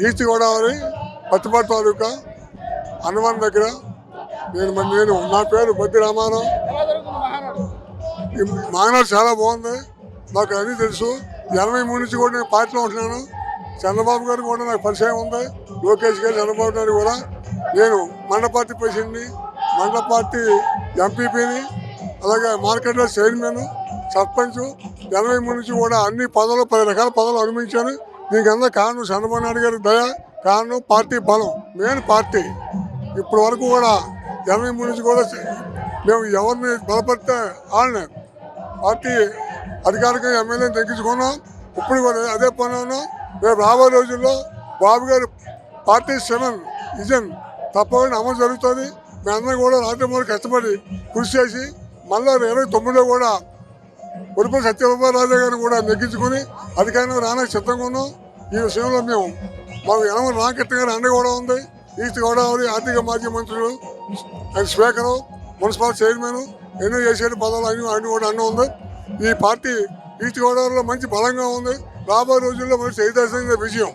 East Godavari Pattipati taluka Hanuman దగ్గర నేను మరి నేను నా పేరు బద్ది రామారావు. ఈ మానాడు చాలా బాగుంది. నాకు అన్నీ తెలుసు. ఎనభై మూడు నుంచి కూడా నేను పార్టీలో ఉంటున్నాను. చంద్రబాబు గారు కూడా నాకు పరిచయం ఉంది. లోకేష్ గారు చంద్రబాబు గారు కూడా. నేను మండల పార్టీ ప్రెసిడెంట్ని మండల పార్టీ ఎంపీపీని అలాగే మార్కెట్లో చైర్మన్ సర్పంచ్ ఎనభై మూడు నుంచి కూడా అన్ని పదవులు పది రకాల పదవులు అనుభవించాను. దీనికి కారణం చంద్రబాబు నాయుడు గారి దయ? కారణం పార్టీ బలం. Main party. ఇప్పటి వరకు కూడా ఎనభై మూడు నుంచి కూడా మేము ఎవరిని బలపడితే వాళ్ళని పార్టీ అధికారికంగా ఎమ్మెల్యేని తగ్గించుకున్నాం. ఇప్పుడు కూడా అదే పని ఉన్నాం రేపు రాబోయే రోజుల్లో బాబు గారి పార్టీ సెవెన్ విజన్ తప్పకుండా అమలు జరుగుతుంది. మేమందరం కూడా రాత్రి మూడు కష్టపడి కృషి చేసి మళ్ళీ ఇరవై తొమ్మిదిలో కూడా ఉరుపు సత్యబాబు గారిని కూడా నెగ్గించుకొని అధికారంలో రానే సిద్ధంగా ఉన్నాం. ఈ విషయంలో మేము మాకు యనమల రామకృష్ణ గారి అండ కూడా ఉంది. ఈస్ట్ గోదావరి ఆర్థిక మాజీ మంత్రులు ఆయన స్పీకరు మున్సిపల్ చైర్మన్ ఎన్నో చేసే పదవులు అన్ని అన్ని కూడా అన్న ఉంది. ఈ పార్టీ ఈస్ట్ గోదావరిలో మంచి బలంగా ఉంది. రాబోయే రోజుల్లో మంచి చైతన్య విజయం